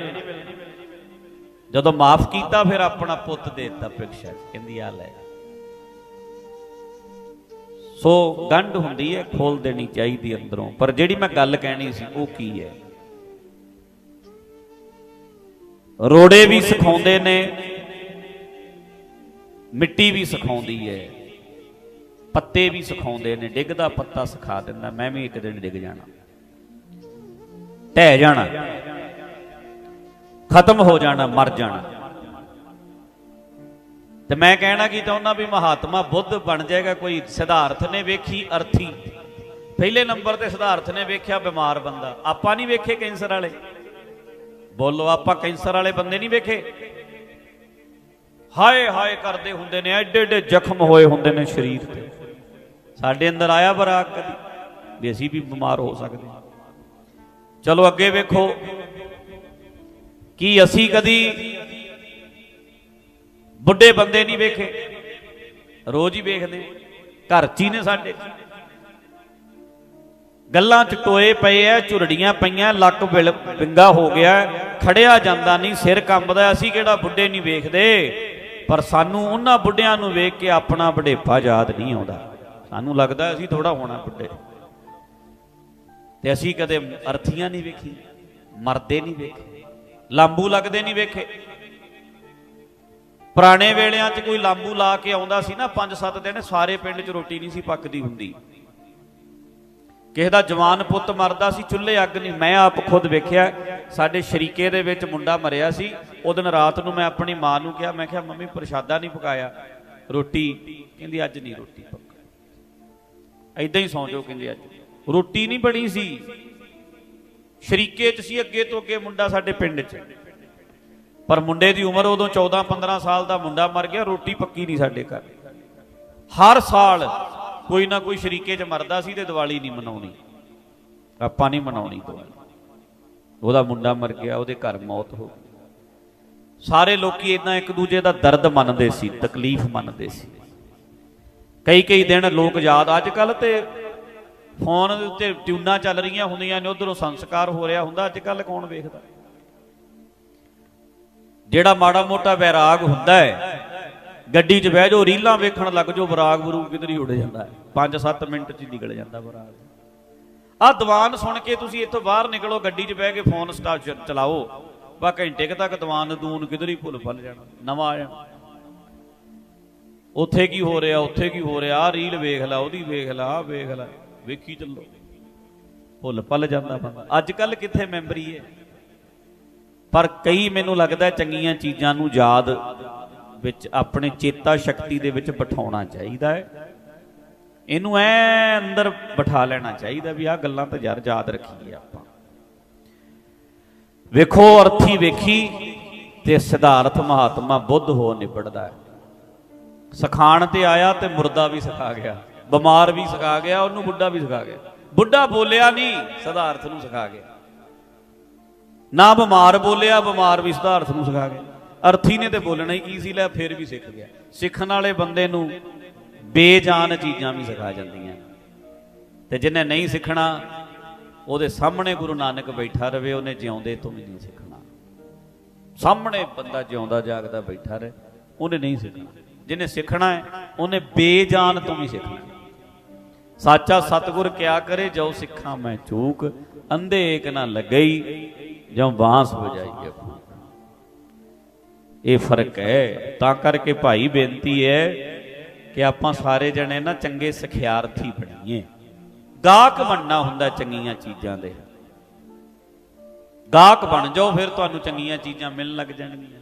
ਜਦੋਂ ਮਾਫ ਕੀਤਾ, ਫਿਰ ਆਪਣਾ ਪੁੱਤ ਦੇਤਾ ਭਿਕਸ਼ਾ ਕਹਿੰਦੀ, ਆ ਲੈ। ਸੋ ਗੰਢ ਹੁੰਦੀ ਹੈ, ਖੋਲ ਦੇਣੀ ਚਾਹੀਦੀ ਅੰਦਰੋਂ। ਪਰ ਜਿਹੜੀ ਮੈਂ ਗੱਲ ਕਹਿਣੀ ਸੀ, ਉਹ ਕੀ ਹੈ? ਰੋੜੇ ਵੀ ਸਿਖਾਉਂਦੇ ਨੇ, ਮਿੱਟੀ ਵੀ ਸਿਖਾਉਂਦੀ ਹੈ। ਪੱਤੇ ਵੀ ਸਿਖਾਉਂਦੇ ਨੇ, ਡਿੱਗਦਾ ਪੱਤਾ ਸਿਖਾ ਦਿੰਦਾ, ਮੈਂ ਵੀ ਇੱਕ ਦਿਨ ਡਿੱਗ ਜਾਣਾ। ਢਹਿ ਜਾਣਾ। ਖਤਮ ਹੋ ਜਾਣਾ, ਮਰ ਜਾਣਾ। ਤੇ ਮੈਂ ਕਹਿਣਾ ਕੀ ਚਾਹੁੰਦਾ ਵੀ ਮਹਾਤਮਾ ਬੁੱਧ ਬਣ ਜਾਏਗਾ, ਕੋਈ ਸਿਧਾਰਥ ਨੇ ਵੇਖੀ ਅਰਥੀ। ਪਹਿਲੇ ਨੰਬਰ ਤੇ ਸਿਧਾਰਥ ਨੇ ਵੇਖਿਆ ਬਿਮਾਰ ਬੰਦਾ। ਆਪਾਂ ਨਹੀਂ ਵੇਖੇ ਕੈਂਸਰ ਵਾਲੇ। ਬੋਲੋ, ਆਪਾਂ ਕੈਂਸਰ ਵਾਲੇ ਬੰਦੇ ਨਹੀਂ ਵੇਖੇ। ਹਾਏ ਹਾਏ ਕਰਦੇ ਹੁੰਦੇ ਨੇ ਐਡੇ ਐਡੇ ਜ਼ਖਮ ਹੋਏ ਹੁੰਦੇ ਨੇ ਸਰੀਰ ਤੇ। ਸਾਡੇ ਅੰਦਰ ਆਇਆ ਬਰਾਕ ਕਦੀ, ਵੀ ਅਸੀਂ ਵੀ ਬਿਮਾਰ ਹੋ ਸਕਦੇ ਚਲੋ ਅੱਗੇ ਵੇਖੋ, ਕੀ ਅਸੀਂ ਕਦੀ ਬੁੱਢੇ ਬੰਦੇ ਨਹੀਂ ਵੇਖੇ, ਰੋਜ਼ ਹੀ ਵੇਖਦੇ ਘਰ ਚ ਹੀ ਨੇ ਸਾਡੇ। ਗੱਲਾਂ ਚ ਟੋਏ ਪਏ ਐ ਝੁਰੜੀਆਂ ਪਈਆਂ, ਲੱਕ ਵਿਲ- ਵਿੰਗਾ ਹੋ ਗਿਆ, ਖੜਿਆ ਜਾਂਦਾ ਨਹੀਂ, ਸਿਰ ਕੰਬਦਾ, ਅਸੀਂ ਕਿਹੜਾ ਬੁੱਢੇ ਨਹੀਂ ਵੇਖਦੇ? ਪਰ ਸਾਨੂੰ ਉਹਨਾਂ ਬੁੱਢਿਆਂ ਨੂੰ ਵੇਖ ਕੇ ਆਪਣਾ ਬੁਢੇਪਾ ਯਾਦ ਨਹੀਂ ਆਉਂਦਾ। ਸਾਨੂੰ ਲੱਗਦਾ ਅਸੀਂ ਥੋੜਾ ਹੋਣਾ ਬੁੱਢੇ। ਤੇ ਅਸੀਂ ਕਦੇ ਅਰਥੀਆਂ ਨਹੀਂ ਵੇਖੀ ਮਰਦੇ ਨਹੀਂ ਵੇਖੇ, ਲਾਂਬੂ ਲੱਗਦੇ ਨਹੀਂ ਵੇਖੇ। ਪੁਰਾਣੇ ਵੇਲਿਆਂ 'ਚ ਕੋਈ ਲਾਂਬੂ ਲਾ ਕੇ ਆਉਂਦਾ ਸੀ ਨਾ 5-7 ਦਿਨ ਸਾਰੇ ਪਿੰਡ 'ਚ ਰੋਟੀ ਨਹੀਂ ਸੀ ਪੱਕਦੀ ਹੁੰਦੀ। ਕਿਸੇ ਦਾ ਜਵਾਨ ਪੁੱਤ ਮਰਦਾ ਸੀ, ਚੁੱਲ੍ਹੇ ਅੱਗ ਨਹੀਂ। ਮੈਂ ਆਪ ਖੁਦ ਵੇਖਿਆ, ਸਾਡੇ ਸ਼ਰੀਕੇ ਦੇ ਵਿੱਚ ਮੁੰਡਾ ਮਰਿਆ ਸੀ। ਉਹ ਦਿਨ ਰਾਤ ਨੂੰ ਮੈਂ ਆਪਣੀ ਮਾਂ ਨੂੰ ਕਿਹਾ, ਮੈਂ ਕਿਹਾ, ਮੰਮੀ, ਪ੍ਰਸ਼ਾਦਾ ਨਹੀਂ ਪਕਾਇਆ, ਰੋਟੀ। ਕਹਿੰਦੀ, ਅੱਜ ਨਹੀਂ ਰੋਟੀ ਐਦਾਂ ਹੀ ਸੌਂ ਜਾਓ ਕਹਿੰਦੇ ਅੱਜ। ਰੋਟੀ ਨਹੀਂ ਬਣੀ ਸੀ। ਸ਼ਰੀਕੇ 'ਚ ਸੀ ਅੱਗੇ ਤੋਂ ਅੱਗੇ ਮੁੰਡਾ ਸਾਡੇ ਪਿੰਡ 'ਚ। ਪਰ ਮੁੰਡੇ ਦੀ ਉਮਰ ਉਦੋਂ 14 15 ਸਾਲ ਦਾ ਮੁੰਡਾ ਮਰ ਗਿਆ, ਰੋਟੀ ਪੱਕੀ ਨਹੀਂ ਸਾਡੇ ਘਰ। ਹਰ ਸਾਲ ਕੋਈ ਨਾ ਕੋਈ ਸ਼ਰੀਕੇ 'ਚ ਮਰਦਾ ਸੀ ਤੇ ਦੀਵਾਲੀ ਨਹੀਂ ਮਨਾਉਣੀ। ਆਪਾਂ ਨਹੀਂ ਮਨਾਉਣੀ ਦੀਵਾਲੀ। ਉਹਦਾ ਮੁੰਡਾ ਮਰ ਗਿਆ, ਉਹਦੇ ਘਰ ਮੌਤ ਹੋ ਗਈ। ਸਾਰੇ ਲੋਕੀ ਇਦਾਂ ਇੱਕ ਦੂਜੇ ਦਾ ਦਰਦ ਮੰਨਦੇ ਸੀ, ਤਕਲੀਫ ਮੰਨਦੇ ਸੀ। ਕਈ ਕਈ ਦਿਨ ਲੋਕ ਯਾਦ ਅੱਜ ਕੱਲ ਤੇ ਫੋਨ ਦੇ ਉੱਤੇ ਟਿਊਨਾਂ ਚੱਲ ਰਹੀਆਂ ਹੁੰਦੀਆਂ ਨੇ, ਉਧਰੋਂ ਸੰਸਕਾਰ ਹੋ ਰਿਹਾ ਹੁੰਦਾ ਅੱਜ ਕੱਲ ਕੌਣ ਵੇਖਦਾ? ਜਿਹੜਾ ਮਾੜਾ ਮੋਟਾ ਵੈਰਾਗ ਹੁੰਦਾ ਹੈ, ਗੱਡੀ 'ਚ ਬਹਿ ਜਾਓ, ਰੀਲਾਂ ਵੇਖਣ ਲੱਗ ਜਾਓ, ਵਿਰਾਗ ਵਰੂ ਕਿਧਰ ਹੀ ਉੱਡ ਜਾਂਦਾ ਹੈ। 5-7 ਮਿੰਟ 'ਚ ਹੀ ਨਿਕਲ ਜਾਂਦਾ ਵਿਰਾਗ। ਆਹ ਦੀਵਾਨ ਸੁਣ ਕੇ ਤੁਸੀਂ ਇੱਥੋਂ ਬਾਹਰ ਨਿਕਲੋ, ਗੱਡੀ 'ਚ ਬਹਿ ਕੇ ਫੋਨ ਸਟਾਰਟ ਚਲਾਓ। ਬਾ ਘੰਟੇ ਕੁ ਤੱਕ ਦੀਵਾਨ ਦੂਨ ਕਿਧਰ ਹੀ ਭੁੱਲ ਫੁੱਲ ਜਾਣਾ, ਨਵਾਂ ਆ ਜਾਣਾ। ਉੱਥੇ ਕੀ ਹੋ ਰਿਹਾ, ਉੱਥੇ ਕੀ ਹੋ ਰਿਹਾ ਆ ਰੀਲ ਵੇਖ ਲੈ, ਉਹਦੀ ਵੇਖ ਲੈ ਆ ਵੇਖ ਲੈ। ਵੇਖੀ ਚੱਲੋ। ਭੁੱਲ ਭੱਲ ਜਾਂਦਾ ਬੰਦਾ। ਅੱਜ ਕੱਲ ਕਿੱਥੇ ਮੈਮਰੀ ਹੈ ਪਰ ਕਈ ਮੈਨੂੰ ਲੱਗਦਾ ਚੰਗੀਆਂ ਚੀਜ਼ਾਂ ਨੂੰ ਯਾਦ ਵਿੱਚ ਆਪਣੇ ਚੇਤਾ ਸ਼ਕਤੀ ਦੇ ਵਿੱਚ ਬਿਠਾਉਣਾ ਚਾਹੀਦਾ ਹੈ। ਇਹਨੂੰ ਐ ਅੰਦਰ ਬਿਠਾ ਲੈਣਾ ਚਾਹੀਦਾ ਵੀ ਆਹ ਗੱਲਾਂ ਤਾਂ ਯਾਰ ਯਾਦ ਰੱਖੀਏ ਆਪਾਂ। ਵੇਖੋ ਅਰਥੀ ਵੇਖੀ ਤੇ ਸਿਧਾਰਥ ਮਹਾਤਮਾ ਬੁੱਧ ਹੋ ਨਿਬੜਦਾ ਹੈ। ਸਖਾਣ ਤੇ ਆਇਆ ਤੇ ਮੁਰਦਾ ਵੀ ਸਿਖਾ ਗਿਆ, ਬਿਮਾਰ ਵੀ ਸਿਖਾ ਗਿਆ, ਉਹਨੂੰ ਬੁੱਢਾ ਵੀ ਸਿਖਾ ਗਿਆ। ਬੁੱਢਾ ਬੋਲਿਆ ਨਹੀਂ, ਸਿਧਾਰਥ ਨੂੰ ਸਿਖਾ ਗਿਆ। ਨਾ ਬਿਮਾਰ ਬੋਲਿਆ, ਬਿਮਾਰ ਵੀ ਸਿਧਾਰਥ ਨੂੰ ਸਿਖਾ ਗਿਆ। ਅਰਥੀ ਨੇ ਤੇ ਬੋਲਣਾ ਹੀ ਕੀ ਸੀ, ਲੈ ਫਿਰ ਵੀ ਸਿੱਖ ਗਿਆ। ਸਿੱਖਣ ਵਾਲੇ ਬੰਦੇ ਨੂੰ ਬੇਜਾਨ ਚੀਜ਼ਾਂ ਵੀ ਸਿਖਾ ਜਾਂਦੀਆਂ। ਤੇ ਜਿਹਨੇ ਨਹੀਂ ਸਿੱਖਣਾ, ਉਹਦੇ ਸਾਹਮਣੇ ਗੁਰੂ ਨਾਨਕ ਬੈਠਾ ਰਵੇ, ਉਹਨੇ ਜਿਉਂਦੇ ਤੋਂ ਵੀ ਨਹੀਂ ਸਿੱਖਣਾ। ਸਾਹਮਣੇ ਬੰਦਾ ਜਿਉਂਦਾ, ਜਾਗਦਾ, ਬੈਠਾ ਰਹੇ, ਉਹਨੇ ਨਹੀਂ ਸਿੱਖਣਾ। ਜਿਹਨੇ ਸਿੱਖਣਾ ਹੈ, ਉਹਨੇ ਬੇਜਾਨ ਤੋਂ ਵੀ ਸਿੱਖਣਾ ਸਾਚਾ ਸਤਗੁਰ ਕਿਆ ਕਰੇ, ਜੋ ਸਿੱਖਾਂ ਮੈਂ ਚੂਕ, ਅੰਧੇ ਏਕ ਨਾ ਲੱਗਈ, ਜੋ ਬਾਂਸ ਵਜਾਈਏ ਇਹ ਫ਼ਰਕ ਹੈ, ਤਾਂ ਕਰਕੇ ਭਾਈ ਬੇਨਤੀ ਹੈ ਕਿ ਆਪਾਂ ਸਾਰੇ ਜਣੇ ਨਾ ਚੰਗੇ ਸਿਖਿਆਰਥੀ ਬਣੀਏ। ਗਾਹਕ ਬਣਨਾ ਹੁੰਦਾ ਚੰਗੀਆਂ ਚੀਜ਼ਾਂ ਦੇ। ਗਾਹਕ ਬਣ ਜਾਓ, ਫਿਰ ਤੁਹਾਨੂੰ ਚੰਗੀਆਂ ਚੀਜ਼ਾਂ ਮਿਲਣ ਲੱਗ ਜਾਣਗੀਆਂ।